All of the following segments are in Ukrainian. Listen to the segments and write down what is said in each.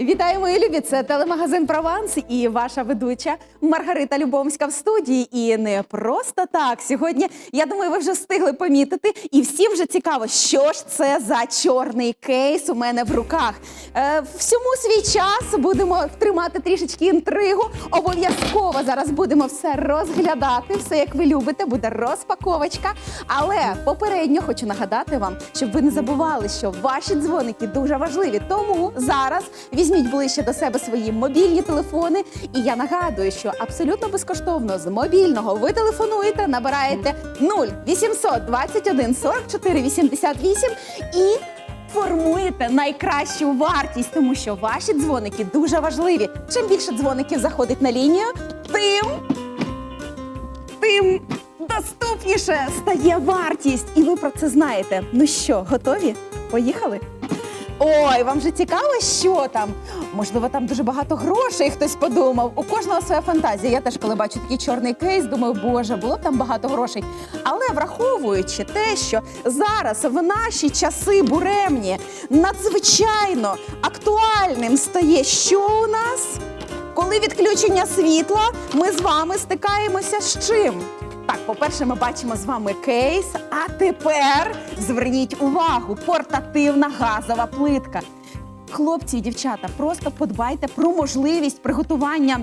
Вітаю, мої любі! Це телемагазин Прованс і ваша ведуча Маргарита Любомська в студії. І не просто так. Сьогодні я думаю, ви вже встигли помітити, і всім вже цікаво, що ж це за чорний кейс у мене в руках. Е, всьому свій час будемо тримати трішечки інтригу. Обов'язково зараз будемо все розглядати, все як ви любите, буде розпаковочка. Але попередньо хочу нагадати вам, щоб ви не забували, що ваші дзвоники дуже важливі. Тому зараз візьміть ближче до себе свої мобільні телефони. І я нагадую, що абсолютно безкоштовно з мобільного ви телефонуєте, набираєте 0 800 21 44 88 і. Формуєте найкращу вартість, тому що ваші дзвоники дуже важливі. Чим більше дзвоників заходить на лінію, тим тим доступніше стає вартість. І ви про це знаєте. Ну що, готові? Поїхали? Ой, вам же цікаво, що там? Можливо, там дуже багато грошей хтось подумав. У кожного своя фантазія. Я теж, коли бачу такий чорний кейс, думаю, боже, було б там багато грошей. Але враховуючи те, що зараз в наші часи буремні надзвичайно актуальним стає, що у нас? Коли відключення світла, ми з вами стикаємося з чим? Так, по-перше, ми бачимо з вами кейс. А тепер зверніть увагу: портативна газова плитка. Хлопці і дівчата, просто подбайте про можливість приготування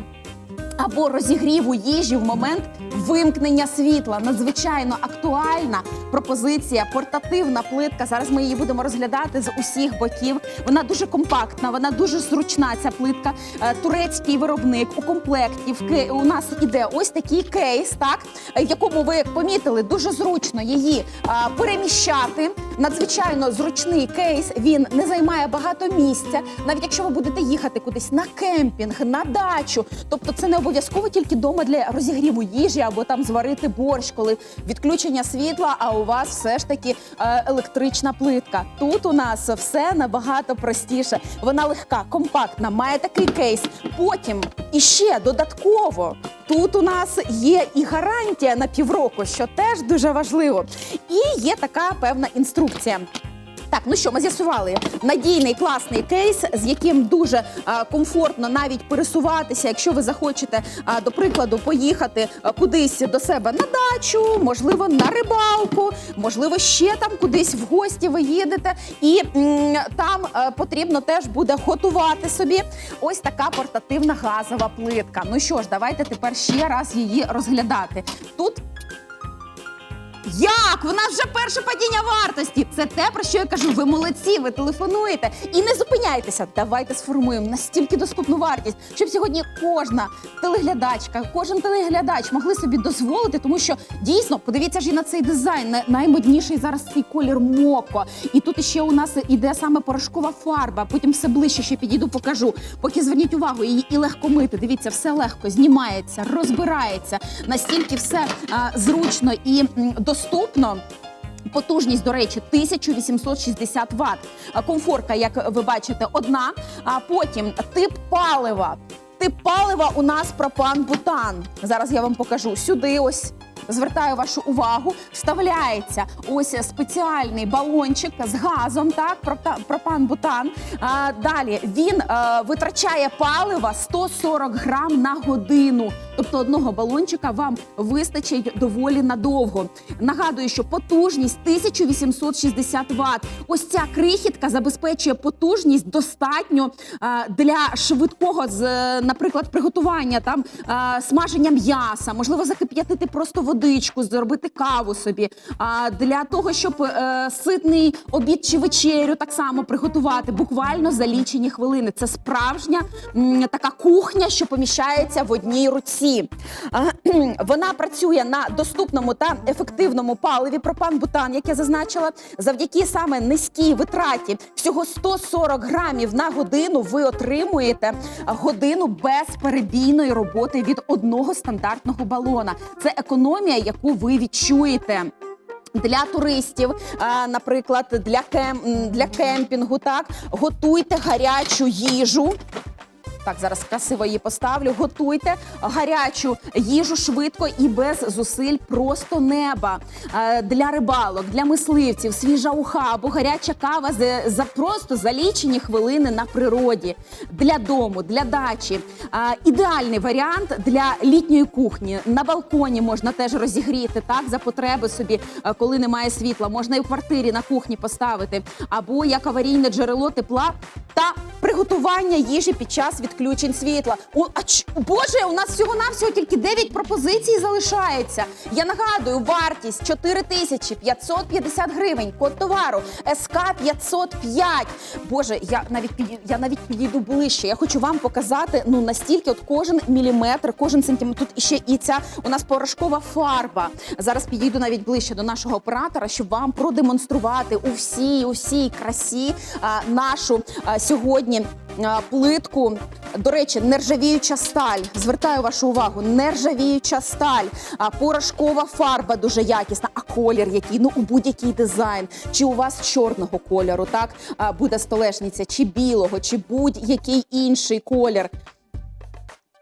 або розігріву їжі в момент вимкнення світла. Надзвичайно актуальна пропозиція, портативна плитка. Зараз ми її будемо розглядати з усіх боків. Вона дуже компактна, вона дуже зручна. Ця плитка. Е, Турецький виробник у комплекті в у нас іде ось такий кейс, так е, якому ви помітили, дуже зручно її е, переміщати. Надзвичайно зручний кейс. Він не займає багато місця. Навіть якщо ви будете їхати кудись на кемпінг, на дачу, тобто це не обов'язково тільки дома для розігріву їжі або там зварити борщ, коли відключення світла, а у вас все ж таки е, електрична плитка. Тут у нас все набагато простіше. Вона легка, компактна, має такий кейс. Потім іще додатково. Тут у нас є і гарантія на півроку, що теж дуже важливо. І є така певна інструкція. Так, ну що, ми з'ясували надійний класний кейс, з яким дуже а, комфортно навіть пересуватися, якщо ви захочете, а, до прикладу, поїхати кудись до себе на дачу, можливо, на рибалку, можливо, ще там кудись в гості ви їдете, і м, там а, потрібно теж буде готувати собі ось така портативна газова плитка. Ну що ж, давайте тепер ще раз її розглядати. Тут як? У нас вже перше падіння вартості. Це те, про що я кажу. Ви молодці, ви телефонуєте і не зупиняйтеся. Давайте сформуємо настільки доступну вартість, щоб сьогодні кожна телеглядачка, кожен телеглядач могли собі дозволити, тому що дійсно подивіться ж і на цей дизайн. най- Наймодніший зараз цей колір моко. І тут ще у нас іде саме порошкова фарба. Потім все ближче ще підійду, покажу. Поки зверніть увагу, її і легко мити. Дивіться, все легко знімається, розбирається. Настільки все а, зручно і м, доступно. Потужність, до речі, 1860 Вт. Комфорка, як ви бачите, одна. А потім тип палива. Тип палива у нас пропан-бутан. Зараз я вам покажу. Сюди ось звертаю вашу увагу. Вставляється ось спеціальний балончик з газом, так, пропа- пропан-бутан. Далі він е, витрачає палива 140 грам на годину. Тобто одного балончика вам вистачить доволі надовго. Нагадую, що потужність 1860 Вт. Ось ця крихітка забезпечує потужність достатньо е, для швидкого, з, е, наприклад, приготування там е, смаження м'яса, можливо, закип'ятити просто водичку, зробити каву собі. А для того, щоб е, ситний обід чи вечерю так само приготувати, буквально за лічені хвилини. Це справжня м, така кухня, що поміщається в одній руці. А, Вона працює на доступному та ефективному паливі пропан-бутан, як я зазначила, завдяки саме низькій витраті всього 140 грамів на годину. Ви отримуєте годину безперебійної роботи від одного стандартного балона. Це економія, яку ви відчуєте. Для туристів, наприклад, для кем для кемпінгу, так готуйте гарячу їжу. Так, зараз красиво її поставлю. Готуйте гарячу їжу швидко і без зусиль просто неба. Е, Для рибалок, для мисливців, свіжа уха або гаряча кава за, просто за лічені хвилини на природі. Для дому, для дачі. Е, Ідеальний варіант для літньої кухні. На балконі можна теж розігріти так за потреби собі, е, коли немає світла. Можна і в квартирі на кухні поставити, або як аварійне джерело тепла та приготування їжі під час відключень світла. У, а ч, Боже, у нас всього навсього тільки 9 пропозицій залишається. Я нагадую, вартість 4550 гривень. Код товару СК 505. Боже, я навіть я навіть підійду ближче. Я хочу вам показати ну настільки, от кожен міліметр, кожен сантиметр. Тут іще і ця у нас порошкова фарба. Зараз підійду навіть ближче до нашого оператора, щоб вам продемонструвати у всій, у всій красі а, нашу а, сьогодні плитку. До речі, нержавіюча сталь. Звертаю вашу увагу, нержавіюча сталь, а, порошкова фарба дуже якісна. А колір який? Ну у будь-який дизайн. Чи у вас чорного кольору, так буде столешниця, чи білого, чи будь-який інший колір.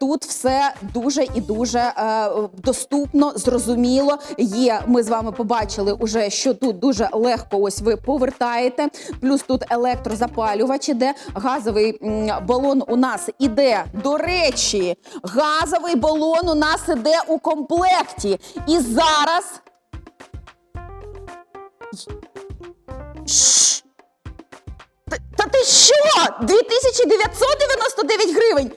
Тут все дуже і дуже е, доступно, зрозуміло. Є. Ми з вами побачили уже, що тут дуже легко. Ось ви повертаєте. Плюс тут електрозапалювач іде. Газовий балон у нас іде. До речі, газовий балон у нас іде у комплекті. І зараз. Шш! Та, та ти що? 2999 гривень?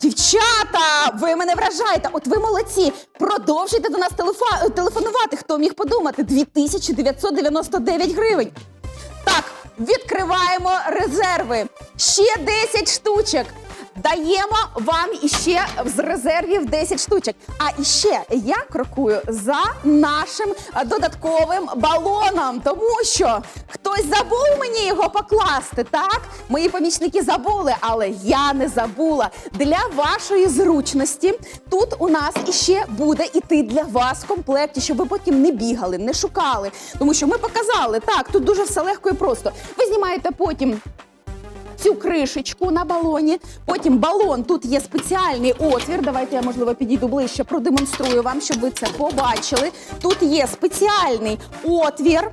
Дівчата, ви мене вражаєте. От ви молодці. Продовжуйте до нас телефа- телефонувати. Хто міг подумати? 2999 гривень. Так, відкриваємо резерви. Ще 10 штучок. Даємо вам іще з резервів 10 штучок. А іще я крокую за нашим е, додатковим балоном, тому що хтось забув мені його покласти. Так, мої помічники забули, але я не забула. Для вашої зручності тут у нас іще буде іти для вас в комплекті, щоб ви потім не бігали, не шукали. Тому що ми показали так, тут дуже все легко і просто. Ви знімаєте потім цю кришечку на балоні. Потім балон тут є спеціальний отвір. Давайте я можливо підійду ближче, продемонструю вам, щоб ви це побачили. Тут є спеціальний отвір.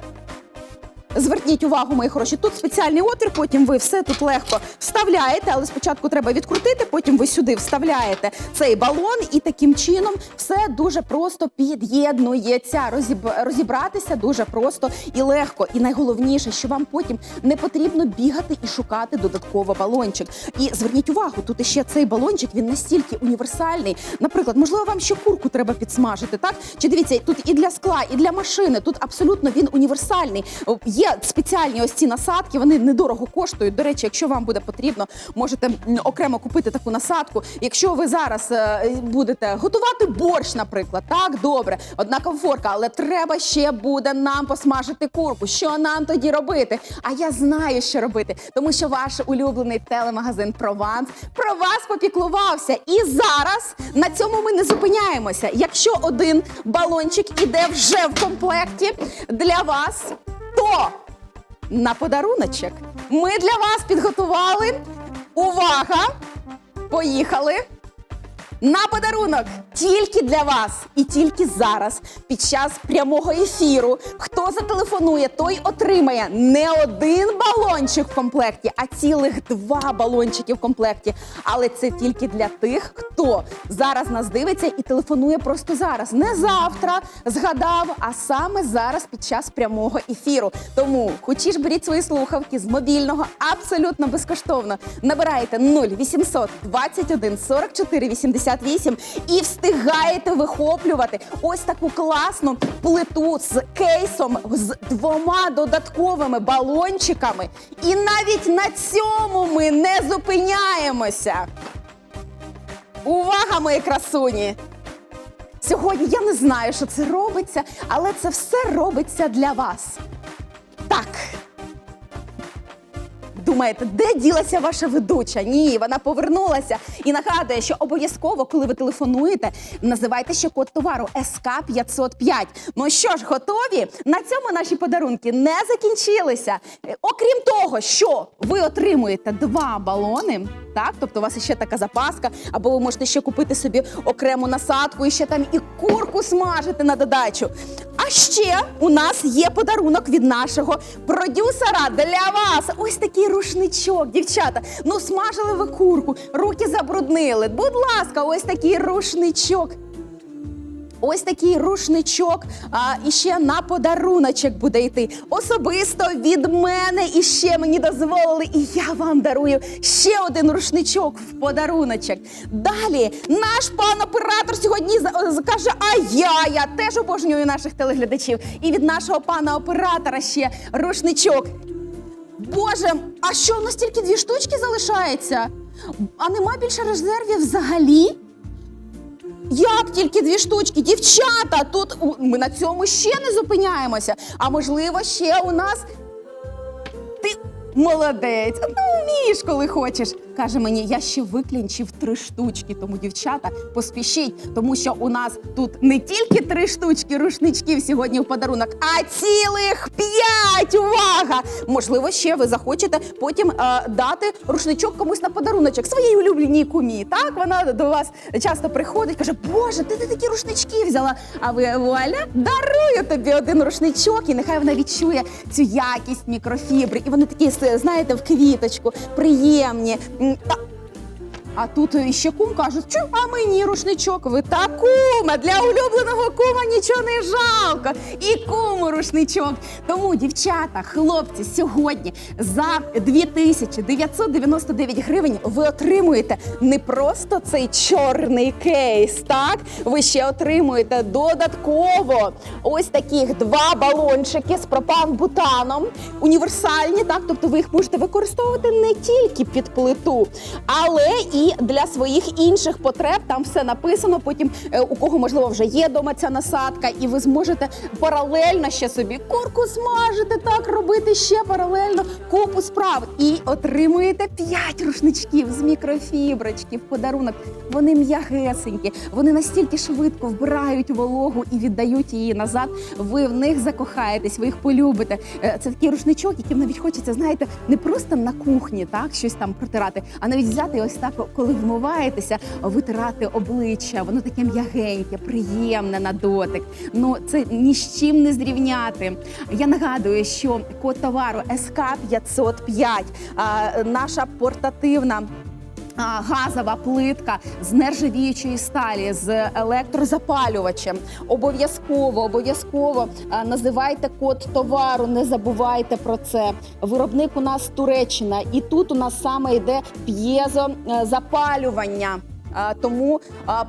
Зверніть увагу, мої хороші. Тут спеціальний отвір, потім ви все тут легко вставляєте, але спочатку треба відкрутити, потім ви сюди вставляєте цей балон, і таким чином все дуже просто під'єднується. Розіб- Розібратися дуже просто і легко. І найголовніше, що вам потім не потрібно бігати і шукати додатково балончик. І зверніть увагу, тут іще цей балончик він настільки універсальний. Наприклад, можливо, вам ще курку треба підсмажити, так? Чи дивіться, тут і для скла, і для машини. Тут абсолютно він універсальний. О, Є спеціальні ось ці насадки, вони недорого коштують. До речі, якщо вам буде потрібно, можете окремо купити таку насадку. Якщо ви зараз е, будете готувати борщ, наприклад, так добре, одна комфорка, але треба ще буде нам посмажити курку. Що нам тоді робити? А я знаю, що робити, тому що ваш улюблений телемагазин Прованс про вас попіклувався. І зараз на цьому ми не зупиняємося. Якщо один балончик іде вже в комплекті для вас, на подаруночок ми для вас підготували. Увага! Поїхали! На подарунок тільки для вас і тільки зараз, під час прямого ефіру. Хто зателефонує, той отримає не один балончик в комплекті, а цілих два балончики в комплекті. Але це тільки для тих, хто зараз нас дивиться і телефонує просто зараз. Не завтра згадав, а саме зараз під час прямого ефіру. Тому хочеш беріть свої слухавки з мобільного абсолютно безкоштовно. Набираєте 0800 21 44 88 і встигаєте вихоплювати ось таку класну плиту з кейсом з двома додатковими балончиками. І навіть на цьому ми не зупиняємося. Увага, мої красуні! Сьогодні я не знаю, що це робиться, але це все робиться для вас. Так. Думаєте, де ділася ваша ведуча? Ні, вона повернулася і нагадує, що обов'язково, коли ви телефонуєте, називайте ще код товару СК 505. Ну що ж, готові? На цьому наші подарунки не закінчилися. Окрім того, що ви отримуєте два балони. Так, тобто у вас ще така запаска, або ви можете ще купити собі окрему насадку і ще там і курку смажити на додачу. А ще у нас є подарунок від нашого продюсера для вас. Ось такий рушничок, дівчата. Ну, смажили ви курку, руки забруднили. Будь ласка, ось такий рушничок. Ось такий рушничок, а і ще на подаруночок буде йти. Особисто від мене і ще мені дозволили, і я вам дарую ще один рушничок в подаруночок. Далі наш пан оператор сьогодні за- каже: А я, я теж обожнюю наших телеглядачів. І від нашого пана оператора ще рушничок. Боже, а що у нас тільки дві штучки залишається? А нема більше резервів взагалі? Як тільки дві штучки, дівчата, тут ми на цьому ще не зупиняємося. А можливо, ще у нас ти молодець, ну вмієш, коли хочеш. Каже мені, я ще виклінчив три штучки. Тому, дівчата, поспішіть, тому що у нас тут не тільки три штучки рушничків сьогодні в подарунок, а цілих п'ять! Увага! Можливо, ще ви захочете потім е, дати рушничок комусь на подаруночок своїй улюбленій кумі. Так вона до вас часто приходить, каже: Боже, ти, ти такі рушнички взяла. А ви вуаля, дарую тобі один рушничок, і нехай вона відчує цю якість мікрофібри. І вони такі, знаєте, в квіточку, приємні. М, Та а тут іще кум кажуть, що а мені рушничок. Ви та кума для улюбленого кума нічого не жалко. І куму рушничок. Тому, дівчата, хлопці, сьогодні за 2999 гривень ви отримуєте не просто цей чорний кейс, так? Ви ще отримуєте додатково ось таких два балончики з пропан-бутаном, універсальні, так? Тобто ви їх можете використовувати не тільки під плиту, але і для своїх інших потреб. Там все написано. Потім е, у кого можливо вже є дома ця насадка, і ви зможете паралельно ще собі курку смажити, так робити ще паралельно купу справ. І отримуєте 5 рушничків з мікрофіброчки в подарунок. Вони м'ягесенькі, вони настільки швидко вбирають вологу і віддають її назад. Ви в них закохаєтесь, ви їх полюбите. Е, Це такий рушничок, яким навіть хочеться, знаєте, не просто на кухні, так щось там протирати, а навіть взяти і ось так, коли вмиваєтеся, витирати обличчя. Воно таке м'ягеньке, приємне на дотик. Ну це ні з чим не зрівняти. Я нагадую, що код товару СК 505 наша портативна. Газова плитка з нержавіючої сталі з електрозапалювачем. Обов'язково, обов'язково називайте код товару, не забувайте про це. Виробник у нас Туреччина, і тут у нас саме йде п'єзозапалювання. А, Тому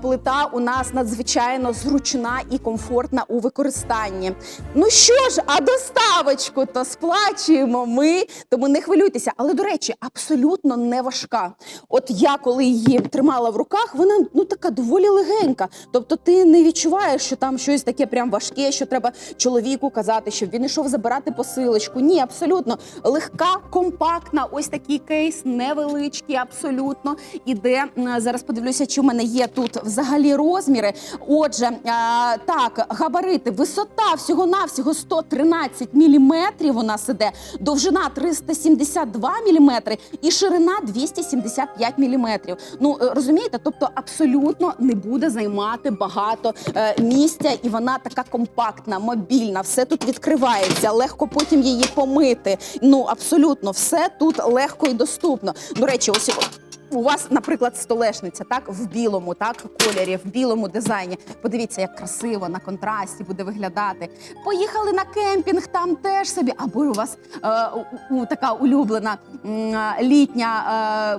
плита у нас надзвичайно зручна і комфортна у використанні. Ну що ж, а доставочку то сплачуємо ми, тому не хвилюйтеся. Але до речі, абсолютно не важка. От я коли її тримала в руках, вона ну така доволі легенька. Тобто, ти не відчуваєш, що там щось таке прям важке, що треба чоловіку казати, щоб він ішов забирати посилочку. Ні, абсолютно легка, компактна. Ось такий кейс, невеличкий, абсолютно. Іде зараз. Подивлюся, чи в мене є тут взагалі розміри. Отже, а, так, габарити, висота всього навсього 113 міліметрів. У нас іде довжина 372 міліметри і ширина 275 міліметрів. Ну е, розумієте, тобто абсолютно не буде займати багато е, місця, і вона така компактна, мобільна. Все тут відкривається, легко потім її помити. Ну абсолютно все тут легко і доступно. До речі, ось. У вас, наприклад, столешниця, так в білому, так кольорі, в білому дизайні. Подивіться, як красиво на контрасті буде виглядати. Поїхали на кемпінг, там теж собі. Або у вас е, у, така улюблена а, літня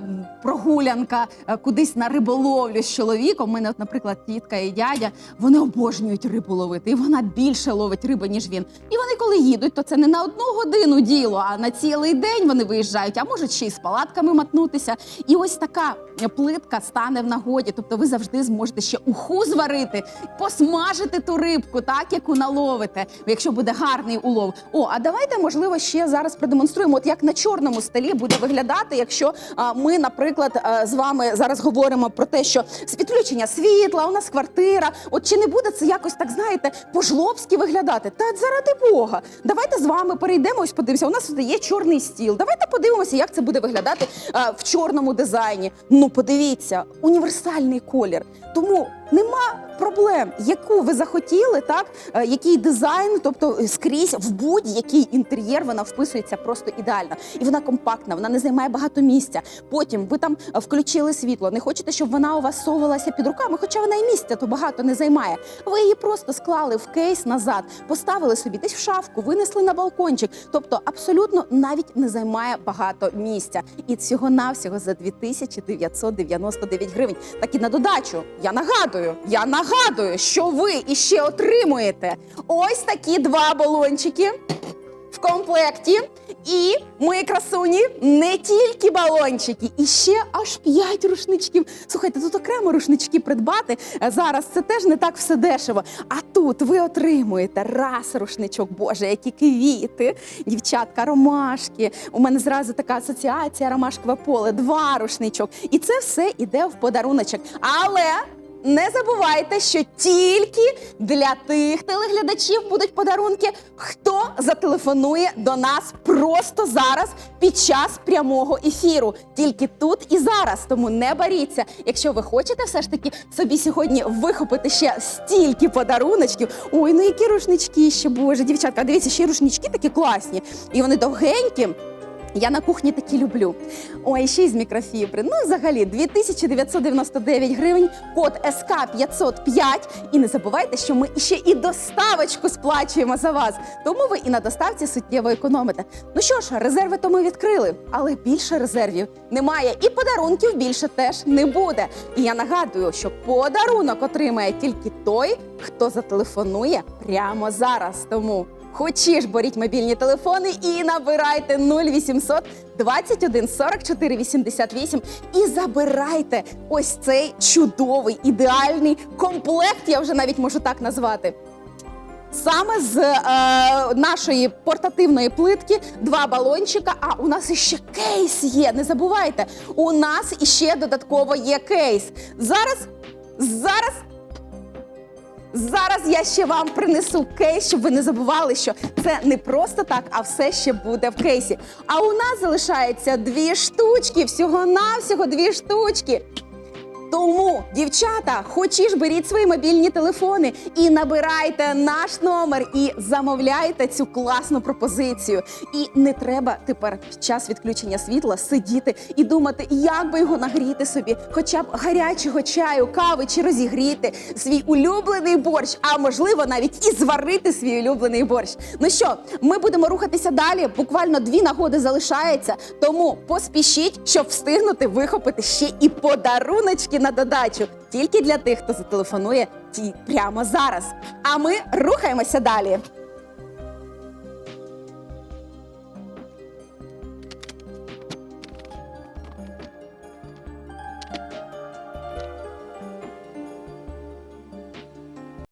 е, прогулянка е, кудись на риболовлю з чоловіком. У мене, от, наприклад, тітка і дядя, вони обожнюють рибу ловити, і вона більше ловить риби, ніж він. І вони, коли їдуть, то це не на одну годину діло, а на цілий день вони виїжджають, а можуть ще й з палатками матнутися. І ось така плитка стане в нагоді. Тобто ви завжди зможете ще уху зварити, посмажити ту рибку, так яку наловите, якщо буде гарний улов. О, а давайте, можливо, ще зараз продемонструємо, от як на чорному столі буде виглядати, якщо а, ми, наприклад, а, з вами зараз говоримо про те, що підключення світла, у нас квартира. От чи не буде це якось так, знаєте, по-жлобськи виглядати? Та заради Бога, давайте з вами перейдемо. Ось подивимося. У нас тут є чорний стіл. Давайте подивимося, як це буде виглядати а, в чорному дизайні. Ну, подивіться, універсальний колір. Тому нема проблем, яку ви захотіли, так е, який дизайн, тобто е, скрізь в будь-який інтер'єр вона вписується просто ідеально. І вона компактна, вона не займає багато місця. Потім ви там е, включили світло. Не хочете, щоб вона у вас совалася під руками, хоча вона і місця то багато не займає. Ви її просто склали в кейс назад, поставили собі десь в шафку, винесли на балкончик. Тобто абсолютно навіть не займає багато місця. І всього навсього за 2999 гривень. Так і на додачу. Я нагадую, я нагадую, що ви іще отримуєте ось такі два балончики в комплекті. І мої красуні не тільки балончики, і ще аж п'ять рушничків. Слухайте, тут окремо рушнички придбати. е, Зараз це теж не так все дешево. А тут ви отримуєте раз рушничок, боже, які квіти, дівчатка, ромашки. У мене зразу така асоціація ромашкове поле, два рушничок. І це все іде в подаруночок. Але не забувайте, що тільки для тих телеглядачів будуть подарунки, хто зателефонує до нас просто зараз під час прямого ефіру. Тільки тут і зараз. Тому не боріться. Якщо ви хочете все ж таки собі сьогодні вихопити ще стільки подаруночків. Ой, ну які рушнички ще, боже, дівчатка, дивіться, ще рушнички такі класні. І вони довгенькі. Я на кухні такі люблю. Ой, ще й з мікрофібри. Ну, взагалі, 2999 гривень, код СК 505. І не забувайте, що ми ще і доставочку сплачуємо за вас. Тому ви і на доставці суттєво економите. Ну що ж, резерви то ми відкрили, але більше резервів немає. І подарунків більше теж не буде. І я нагадую, що подарунок отримає тільки той, хто зателефонує прямо зараз. Тому Хочеш, беріть мобільні телефони і набирайте 0800 21 44 88 і забирайте ось цей чудовий ідеальний комплект. Я вже навіть можу так назвати. Саме з е, нашої портативної плитки два балончика. А у нас іще кейс є. Не забувайте, у нас іще додатково є кейс. Зараз, зараз Зараз я ще вам принесу кейс, щоб ви не забували, що це не просто так, а все ще буде в кейсі. А у нас залишається дві штучки, всього-навсього дві штучки. Тому, дівчата, хочеш беріть свої мобільні телефони і набирайте наш номер і замовляйте цю класну пропозицію. І не треба тепер під час відключення світла сидіти і думати, як би його нагріти собі, хоча б гарячого чаю, кави чи розігріти свій улюблений борщ, а можливо навіть і зварити свій улюблений борщ. Ну що, ми будемо рухатися далі. Буквально дві нагоди залишається. Тому поспішіть, щоб встигнути вихопити ще і подаруночки на додачу тільки для тих, хто зателефонує ті прямо зараз. А ми рухаємося далі.